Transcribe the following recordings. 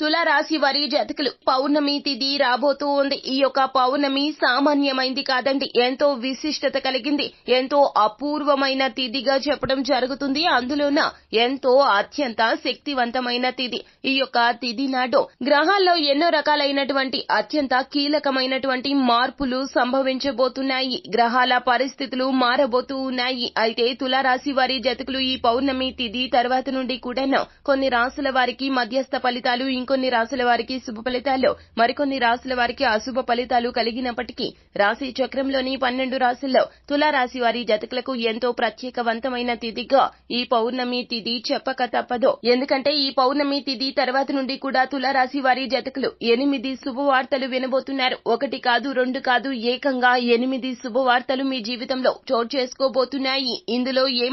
తులారాశి వారి జతకులు పౌర్ణమి తిథి రాబోతూ ఉంది. ఈ యొక్క పౌర్ణమి సామాన్యమైంది కాదండి. ఎంతో విశిష్టత కలిగింది. ఎంతో అపూర్వమైన తిథిగా చెప్పడం జరుగుతుంది. అందులోన ఎంతో అత్యంత శక్తివంతమైన తిథి. ఈ యొక్క తిథి నాడు గ్రహాల్లో ఎన్నో రకాలైనటువంటి అత్యంత కీలకమైనటువంటి మార్పులు సంభవించబోతున్నాయి. గ్రహాల పరిస్థితులు మారబోతూ ఉన్నాయి. అయితే తులారాశి వారి జతకులు ఈ పౌర్ణమి తిథి తర్వాత నుండి కూడాను కొన్ని రాసుల వారికి మధ్యస్థ ఫలితాలు ఇంకొన్ని రాసుల వారికి శుభ ఫలితాలు మరికొన్ని రాసుల వారికి అశుభ ఫలితాలు కలిగినప్పటికీ రాశి చక్రంలోని పన్నెండు రాశుల్లో తులారాశి వారి జతకులకు ఎంతో ప్రత్యేకవంతమైన తిథిగా ఈ పౌర్ణమి తిథి చెప్పక తప్పదు. ఎందుకంటే ఈ పౌర్ణమి తిథి తర్వాత నుండి కూడా తులారాశి వారి జతకులు ఎనిమిది శుభవార్తలు వినబోతున్నారు. ఒకటి కాదు రెండు కాదు ఏకంగా ఎనిమిది శుభవార్తలు మీ జీవితంలో చోటు చేసుకోబోతున్నాయి. ఇందులో ఏ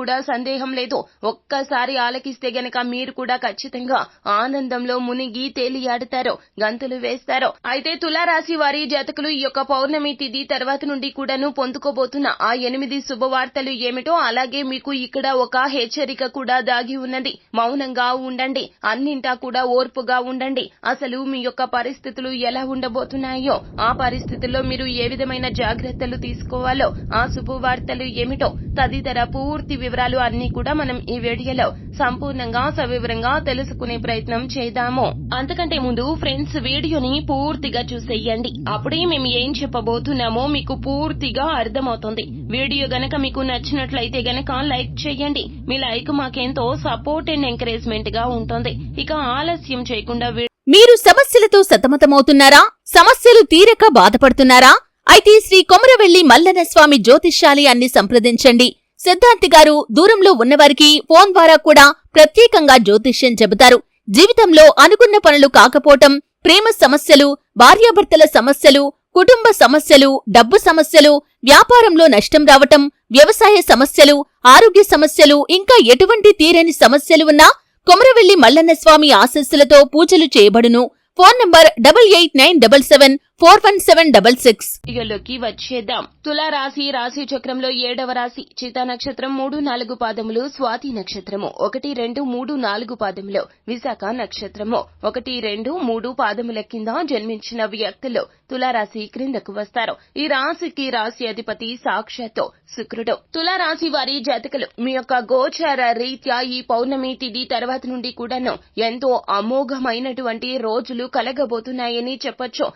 కూడా సందేహం లేదు. ఒక్కసారి ఆలకిస్తే గనక మీరు కూడా ఖచ్చితంగా ఆనందంలో మునిగి తేలియాడతారో గంతులు వేస్తారో. అయితే తులారాశి వారి జాతకులు ఈ యొక్క పౌర్ణమి తిథి తర్వాత నుండి కూడాను పొందుకోబోతున్న ఆ ఎనిమిది శుభవార్తలు ఏమిటో అలాగే మీకు ఇక్కడ ఒక హెచ్చరిక కూడా దాగి ఉన్నది. మౌనంగా ఉండండి అన్నింటా కూడా ఓర్పుగా ఉండండి. అసలు మీ యొక్క పరిస్థితులు ఎలా ఉండబోతున్నాయో ఆ పరిస్థితుల్లో మీరు ఏ విధమైన జాగ్రత్తలు తీసుకోవాలో ఆ శుభవార్తలు ఏమిటో తదితర పూర్తి వివరాలు అన్ని కూడా మనం ఈ వీడియోలో సంపూర్ణంగా సవివరంగా తెలుసుకునే ప్రయత్నం చేద్దాము. అంతకంటే ముందు ఫ్రెండ్స్ వీడియోని పూర్తిగా చూసేయండి. అప్పుడే మేము ఏం చెప్పబోతున్నామో మీకు పూర్తిగా అర్థమవుతుంది. వీడియో గనక మీకు నచ్చినట్లయితే గనక లైక్ చేయండి. మీ లైక్ మాకెంతో సపోర్ట్ అండ్ ఎంకరేజ్మెంట్గా ఉంటుంది. ఇక ఆలస్యం చేయకుండా మీరు సమస్యలతో సతమతమవుతున్నారా? సమస్యలు తీరక బాధపడుతున్నారా? అయితే శ్రీ కొమరవెల్లి మల్లన స్వామి జ్యోతిష్యాలయాన్ని సంప్రదించండి. సిద్ధాంతి గారు దూరంలో ఉన్నవారికి ఫోన్ ద్వారా కూడా ప్రత్యేకంగా జ్యోతిష్యం చెబుతారు. జీవితంలో అనుకున్న పనులు కాకపోవటం ప్రేమ సమస్యలు భార్యాభర్తల సమస్యలు కుటుంబ సమస్యలు డబ్బు సమస్యలు వ్యాపారంలో నష్టం రావటం వ్యవసాయ సమస్యలు ఆరోగ్య సమస్యలు ఇంకా ఎటువంటి తీరని సమస్యలు ఉన్నా కొమరవెల్లి మల్లన్న స్వామి ఆశస్సులతో పూజలు చేయబడును. Phone number double eight nine double seven four one seven double six. ఇకలోకి వచ్చేద్దాం. తులారాశి రాశి చక్రంలో ఏడవ రాశి చితా నక్షత్రం మూడు నాలుగు పాదములు స్వాతి నక్షత్రము ఒకటి రెండు మూడు నాలుగు పాదములు విశాఖ నక్షత్రము ఒకటి రెండు మూడు పాదముల కింద జన్మించిన వ్యక్తులు తులారాశి క్రిందకు వస్తారు. ఈ రాశికి రాశి అధిపతి సాక్షాత్తు శుక్రుడు. తులారాశి వారి జాతకులు మీ యొక్క గోచార రీత్యా ఈ పౌర్ణమి తిథి తర్వాత నుండి కూడాను ఎంతో అమోఘమైనటువంటి రోజులు కలగబోతున్నాయని చెప్పొచ్చు.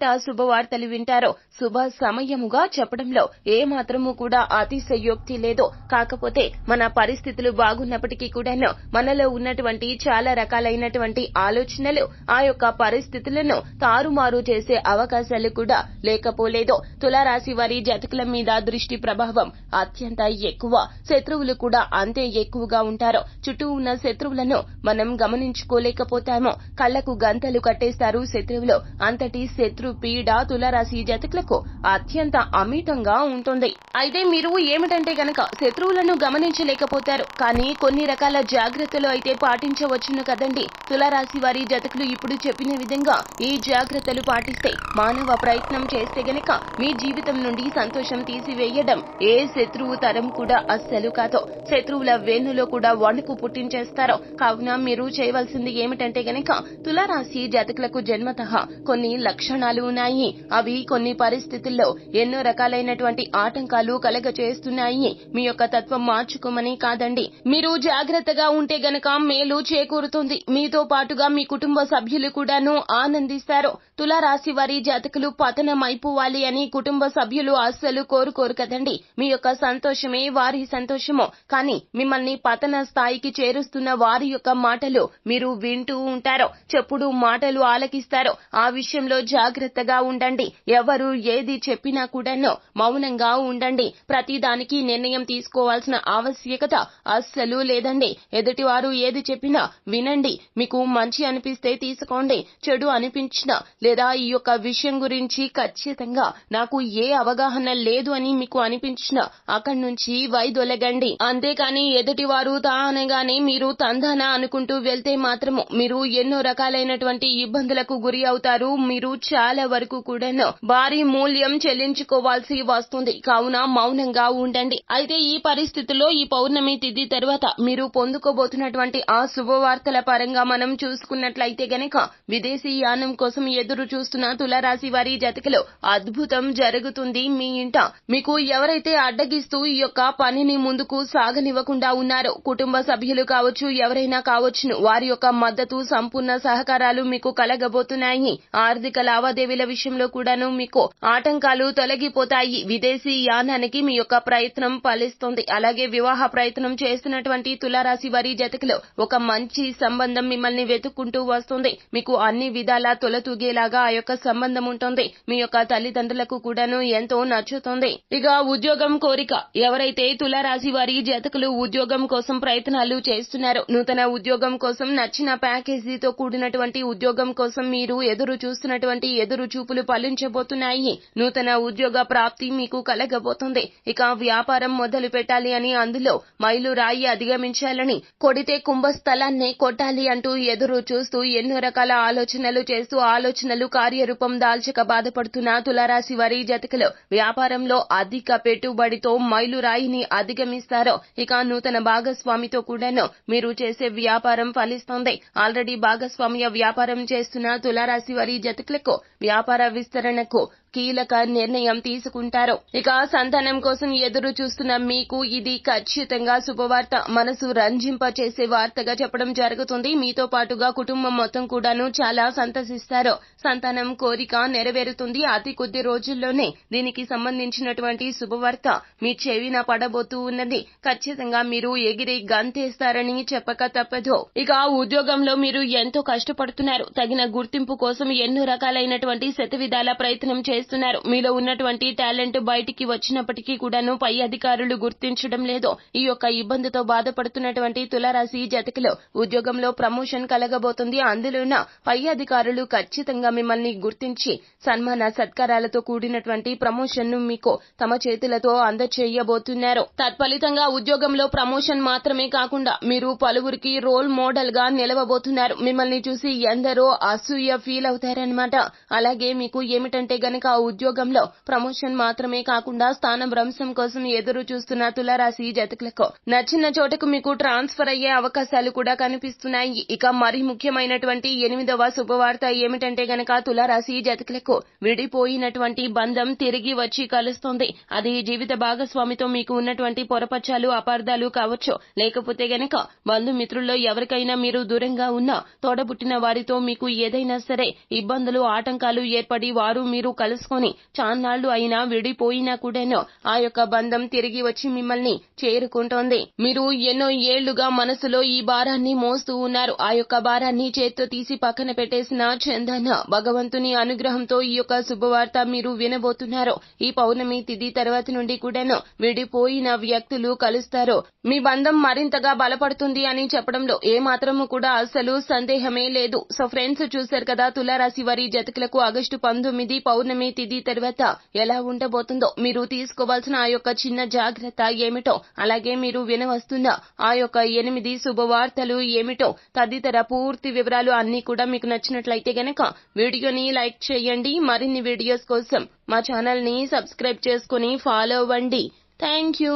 అన్నింటా శుభవార్తలు వింటారో శుభ సమయముగా చెప్పడంలో ఏ మాత్రము కూడా అతిశయోక్తి లేదు. కాకపోతే మన పరిస్థితులు బాగున్నప్పటికీ కూడాను మనలో ఉన్నటువంటి చాలా రకాలైనటువంటి ఆలోచనలు ఆ యొక్క పరిస్థితులను తారుమారు చేసే అవకాశాలు కూడా లేకపోలేదు. తులారాశి వారి జాతకుల మీద దృష్టి ప్రభావం అత్యంత ఎక్కువ. శత్రువులు కూడా అంతే ఎక్కువగా ఉంటారు. చుట్టూ ఉన్న శత్రువులను మనం గమనించుకోలేకపోతాము. కళ్ళకు గంతలు కట్టేస్తారు శత్రువులు. అంతటి శత్రు పీడ తులరాశి జాతకులకు అత్యంత అమితంగా ఉంటుంది. అయితే మీరు ఏమిటంటే గనక శత్రువులను గమనించలేకపోతారు. కానీ కొన్ని రకాల జాగ్రత్తలు అయితే పాటించవచ్చును కదండి. తులరాశి వారి జతకులు ఇప్పుడు చెప్పిన విధంగా ఈ జాగ్రత్తలు పాటిస్తే మానవ ప్రయత్నం చేస్తే గనక మీ జీవితం నుండి సంతోషం తీసివేయడం ఏ శత్రువు తరం కూడా అస్సలు కాదు. శత్రువుల వేణులో కూడా వణుకు పుట్టించేస్తారో. కావున మీరు చేయవలసింది ఏమిటంటే గనక తులరాశి జాతకులకు జన్మత కొన్ని లక్షణాలు ఉన్నాయి అవి కొన్ని పరిస్థితుల్లో ఎన్నో రకాలైనటువంటి ఆటంకాలు కలగచేస్తున్నాయి మీ యొక్క తత్వం మార్చుకోమని కాదండి. మీరు జాగ్రత్తగా ఉంటే గనక మేలు చేకూరుతుంది. మీతో పాటుగా మీ కుటుంబ సభ్యులు కూడాను ఆనందిస్తారు. తులారాశి వారి జాతకులు పతనమైపోవాలి అని కుటుంబ సభ్యులు అస్సలు కోరుకోరు కదండి మీ యొక్క సంతోషమే వారి సంతోషము. కానీ మిమ్మల్ని పతన స్థాయికి చేరుస్తున్న వారి యొక్క మాటలు మీరు వింటూ ఉంటారు చెప్పుడు మాటలు ఆలకిస్తారు ఆ విషయంలో జాగ్రత్తగా ఉండండి. ఎవరు ఏది చెప్పినా కూడాను మౌనంగా ఉండండి. ప్రతి దానికి నిర్ణయం తీసుకోవాల్సిన ఆవశ్యకత అస్సలు లేదండి. ఎదుటివారు ఏది చెప్పినా వినండి. మీకు మంచి అనిపిస్తే తీసుకోండి. చెడు అనిపించినా లేదా ఈ యొక్క విషయం గురించి ఖచ్చితంగా నాకు ఏ అవగాహన లేదు అని మీకు అనిపించిన అక్కడి నుంచి వైదొలగండి అంతేకాని ఎదుటివారు తా అనగానే మీరు తందాన అనుకుంటూ వెళ్తే మాత్రము మీరు ఎన్నో రకాలైనటువంటి ఇబ్బందులకు గురి అవుతారు. మీరు చాలా వరకు కూడాను భారీ మూల్యం చెల్లించుకోవాల్సి వస్తుంది. కావున మౌనంగా ఉండండి. అయితే ఈ పరిస్థితుల్లో ఈ పౌర్ణమి తిథి తర్వాత మీరు పొందుకోబోతున్నటువంటి ఆ శుభవార్తల పరంగా మనం చూసుకున్నట్లయితే గనక విదేశీ యానం కోసం ఎదురు చూస్తున్న తులారాశి వారి జతకలో అద్భుతం జరుగుతుంది మీ ఇంట. మీకు ఎవరైతే అడ్డగిస్తూ ఈ యొక్క పనిని ముందుకు సాగనివ్వకుండా ఉన్నారో కుటుంబ సభ్యులు కావచ్చు ఎవరైనా కావచ్చును వారి యొక్క మద్దతు సంపూర్ణ సహకారాలు మీకు కలగబోతున్నాయి. ఆర్థిక లావాదేవీల విషయంలో కూడాను మీకు ఆటంకాలు తొలగిపోతాయి. విదేశీ యానానికి మీ యొక్క ప్రయత్నం ఫలిస్తుంది. అలాగే వివాహ ప్రయత్నం చేస్తున్నటువంటి తులారాశి వారి జతకలో ఒక మంచి సంబంధం మిమ్మల్ని వెతుక్కుంటూ వస్తుంది. మీకు అన్ని విధాలా తొలతూగేలా బాగా ఆ యొక్క సంబంధం ఉంటుంది. మీ యొక్క తల్లిదండ్రులకు కూడాను ఎంతో నచ్చుతుంది. ఇక ఉద్యోగం కోరిక. ఎవరైతే తులారాశి వారి జతకులు ఉద్యోగం కోసం ప్రయత్నాలు చేస్తున్నారో నూతన ఉద్యోగం కోసం నచ్చిన ప్యాకేజీతో కూడినటువంటి ఉద్యోగం కోసం మీరు ఎదురు చూస్తున్నటువంటి ఎదురు చూపులు ఫలించబోతున్నాయి. నూతన ఉద్యోగ ప్రాప్తి మీకు కలగబోతుంది. ఇక వ్యాపారం మొదలు పెట్టాలి అని అందులో మైలు రాయి అధిగమించాలని కొడితే కుంభస్థలాన్ని కొట్టాలి అంటూ ఎదురు చూస్తూ ఎన్నో రకాల ఆలోచనలు చేస్తూ ఆలోచన ఆలోచనలు కార్యరూపం దాల్చక బాధపడుతున్న తులారాశి వారి జతకలు వ్యాపారంలో అధిక పెట్టుబడితో మైలురాయిని అధిగమిస్తారో ఇక నూతన భాగస్వామితో కూడాను మీరు చేసే వ్యాపారం ఫలిస్తుంది. ఆల్రెడీ భాగస్వామ్య వ్యాపారం చేస్తున్న తులారాశి వారి జతకులకు వ్యాపార విస్తరణకు కీలక నిర్ణయం తీసుకుంటారు. ఇక సంతానం కోసం ఎదురు చూస్తున్న మీకు ఇది ఖచ్చితంగా శుభవార్త. మనసు రంజింప చేసే వార్తగా చెప్పడం జరుగుతుంది. మీతో పాటుగా కుటుంబం మొత్తం కూడాను చాలా సంతసిస్తారు. సంతానం కోరిక నెరవేరుతుంది. అతి కొద్ది రోజుల్లోనే దీనికి సంబంధించినటువంటి శుభవార్త మీ చెవిన పడబోతూ ఉన్నది. ఖచ్చితంగా మీరు ఎగిరి గంతేస్తారని చెప్పక తప్పదు. ఇక ఉద్యోగంలో మీరు ఎంతో కష్టపడుతున్నారు. తగిన గుర్తింపు కోసం ఎన్నో రకాలైనటువంటి శతవిధాల ప్రయత్నం చేస్తున్నారు. మీలో ఉన్నటువంటి టాలెంట్ బయటికి వచ్చినప్పటికీ కూడాను పై అధికారులు గుర్తించడం లేదు. ఈ యొక్క ఇబ్బందితో బాధపడుతున్నటువంటి తులారాశి జతకులు ఉద్యోగంలో ప్రమోషన్ కలగబోతుంది. అందులోన పై అధికారులు ఖచ్చితంగా మిమ్మల్ని గుర్తించి సన్మాన సత్కారాలతో కూడినటువంటి ప్రమోషన్ను మీకు తమ చేతులతో అందచేయబోతున్నారు. తత్ఫలితంగా ఉద్యోగంలో ప్రమోషన్ మాత్రమే కాకుండా మీరు పలువురికి రోల్ మోడల్గా నిలవబోతున్నారు. మిమ్మల్ని చూసి ఎందరో అసూయ ఫీల్ అవుతారనమాట అలాగే మీకు ఏమిటంటే గనక ఆ ఉద్యోగంలో ప్రమోషన్ మాత్రమే కాకుండా స్థానం భ్రంశం కోసం ఎదురు చూస్తున్న తులారాశి జతకులకు నచ్చిన చోటకు మీకు ట్రాన్స్ఫర్ అయ్యే అవకాశాలు కూడా కనిపిస్తున్నాయి. ఇక మరి ముఖ్యమైనటువంటి ఎనిమిదవ శుభవార్త ఏమిటంటే గనక తులారాశి జతకులకు విడిపోయినటువంటి బంధం తిరిగి వచ్చి కలుస్తుంది. అది జీవిత భాగస్వామితో మీకు ఉన్నటువంటి పొరపచ్చాలు అపార్థాలు కావచ్చు. లేకపోతే గనక బంధుమిత్రుల్లో ఎవరికైనా మీరు దూరంగా ఉన్నా తోడబుట్టిన వారితో మీకు ఏదైనా సరే ఇబ్బందులు ఆటంకాలు ఏర్పడి వారు మీరు కలుసుకొని చాన్నాళ్ళు అయినా విడిపోయినా కూడాను ఆ యొక్క బంధం తిరిగి వచ్చి మిమ్మల్ని చేరుకుంటోంది. మీరు ఎన్నో ఏళ్ళుగా మనసులో ఈ భారాన్ని మోస్తూ ఉన్నారు. ఆ యొక్క భారాన్ని చేత్తో తీసి పక్కన పెట్టేసిన చందన భగవంతుని అనుగ్రహంతో ఈ యొక్క శుభవార్త మీరు వినబోతున్నారు. ఈ పౌర్ణమి తిథి తర్వాత నుండి కూడాను విడిపోయిన వ్యక్తులు కలుస్తారు. మీ బంధం మరింతగా బలపడుతుంది అని చెప్పడంలో ఏ మాత్రము కూడా అసలు సందేహమే లేదు. సో ఫ్రెండ్స్ చూశారు కదా తులారాశి వారి జతకులకు ఆగస్టు పంతొమ్మిది పౌర్ణమి తిథి తర్వాత ఎలా ఉండబోతుందో మీరు తీసుకోవాల్సిన ఆ యొక్క చిన్న జాగ్రత్త ఏమిటో అలాగే మీరు వినవస్తున్న ఆ యొక్క ఎనిమిది శుభవార్తలు ఏమిటో తదితర పూర్తి వివరాలు అన్నీ కూడా మీకు నచ్చినట్లయితే గనక వీడియోని లైక్ చేయండి. మరిన్ని వీడియోస్ కోసం మా ఛానల్ని సబ్స్క్రైబ్ చేసుకుని ఫాలో అవ్వండి. Thank you.